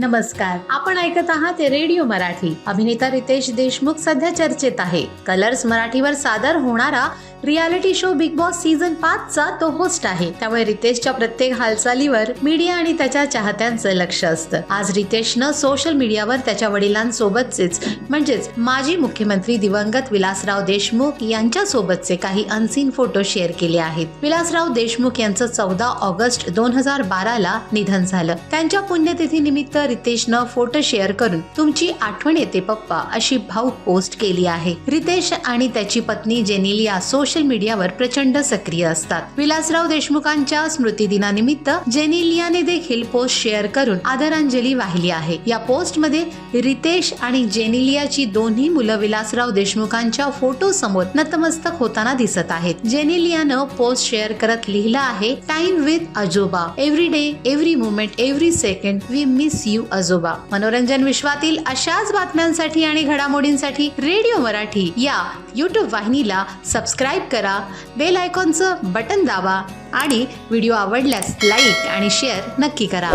नमस्कार. आपण ऐकत आहात रेडिओ मराठी. अभिनेता रितेश देशमुख सध्या चर्चेत आहे. कलर्स मराठीवर सादर होणारा reality show big boss season पाच चा तो होस्ट आहे. त्यामुळे रितेशच्या प्रत्येक हालचालीवर मीडिया आणि त्याच्या चाहत्यांचं लक्ष असतं. आज रितेशनं सोशल मीडियावर त्याच्या वडिलांसोबतचेच म्हणजेच माजी मुख्यमंत्री दिवंगत विलासराव देशमुख यांच्यासोबतचे काही अनसीन फोटो शेअर केले आहेत. विलासराव देशमुख यांचं चौदा ऑगस्ट दोन हजार बाराला निधन झालं. त्यांच्या पुण्यतिथी निमित्त रितेशनं फोटो शेअर करून तुमची आठवण येते पप्पा अशी भाऊक पोस्ट केली आहे. रितेश आणि त्याची पत्नी जेनिलिया सोशल मीडियावर प्रचंड सक्रिय असतात. विलासराव देशमुखांच्या स्मृतिदिनानिमित्त जेनिलियाने देखील पोस्ट शेअर करून आदरांजली वाहिली आहे. या पोस्टमध्ये रितेश आणि जेनिलियाची दोन्ही मुलं विलासराव देशमुखांच्या फोटो समोर नतमस्तक होताना दिसत आहेत. जेनिलियानं पोस्ट शेअर करत लिहिलं आहे टाइम विथ आजोबा every day every moment every second we miss you आजोबा. मनोरंजन विश्वातील अशाच बातम्यांसाठी आणि घडामोडींसाठी रेडिओ मराठी या युट्यूब वाहिनीला सबस्क्राईब करा बेल आयकॉनचं बटन दाबा आणि व्हिडिओ आवडल्यास लाईक आणि शेअर नक्की करा.